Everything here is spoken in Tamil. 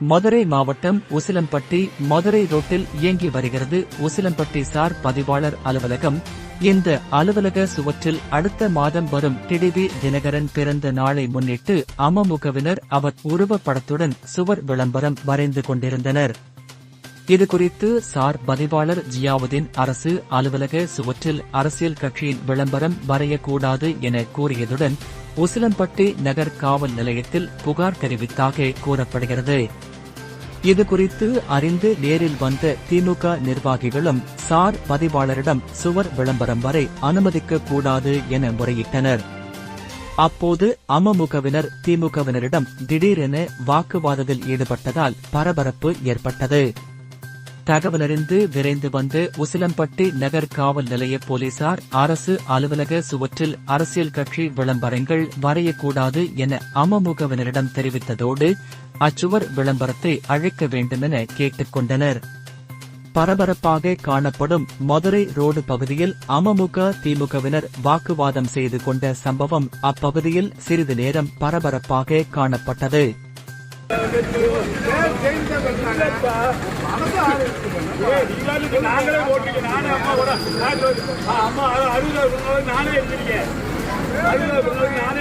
மதுரை மாவட்டம் உசிலம்பட்டி மதுரை ரோட்டில் இயங்கி வருகிறது உசிலம்பட்டி சார் பதிவாளர் அலுவலகம். இந்த அலுவலக சுவற்றில் அடுத்த மாதம் வரும் டிடிவி தினகரன் பிறந்த நாளை முன்னிட்டு அமமுகவினர் அவர் உருவப்படத்துடன் சுவர் விளம்பரம் வரைந்து கொண்டிருந்தனர். இதுகுறித்து சார் பதிவாளர் ஜியாவுதீன் அரசு அலுவலக சுவற்றில் அரசியல் கட்சியின் விளம்பரம் வரையக்கூடாது என கூறியதுடன் உசிலம்பட்டி நகர் காவல் நிலையத்தில் புகார் தெரிவித்தாக கூறப்படுகிறது. இதுகுறித்து அறிந்து நேரில் வந்த திமுக நிர்வாகிகளும் சார் பதிவாளரிடம் சுவர் விளம்பரம் வரை அனுமதிக்க கூடாது என முறையிட்டனர். அப்போது அமமுகவினர் திமுகவினரிடம் திடீரென வாக்குவாதத்தில் ஈடுபட்டதால் பரபரப்பு ஏற்பட்டது. தகவலறிந்து விரைந்து வந்து உசிலம்பட்டி நகர் காவல் நிலைய போலீசார் அரசு அலுவலக சுவற்றில் அரசியல் கட்சி விளம்பரங்கள் வரையக்கூடாது என அமமுகவினரிடம் தெரிவித்ததோடு அச்சுவர் விளம்பரத்தை அழைக்க வேண்டுமென கேட்டுக் கொண்டனர் பரபரப்பாக காணப்படும் மதுரை ரோடு பகுதியில் அமமுக திமுகவினர் வாக்குவாதம் செய்து கொண்ட சம்பவம் அப்பகுதியில் சிறிது நேரம் பரபரப்பாக காணப்பட்டது நாங்களே ஓட்டிக்க நானே அம்மா கூட அம்மா அறுபது நானே எடுத்துருக்கேன் அறுபது நானே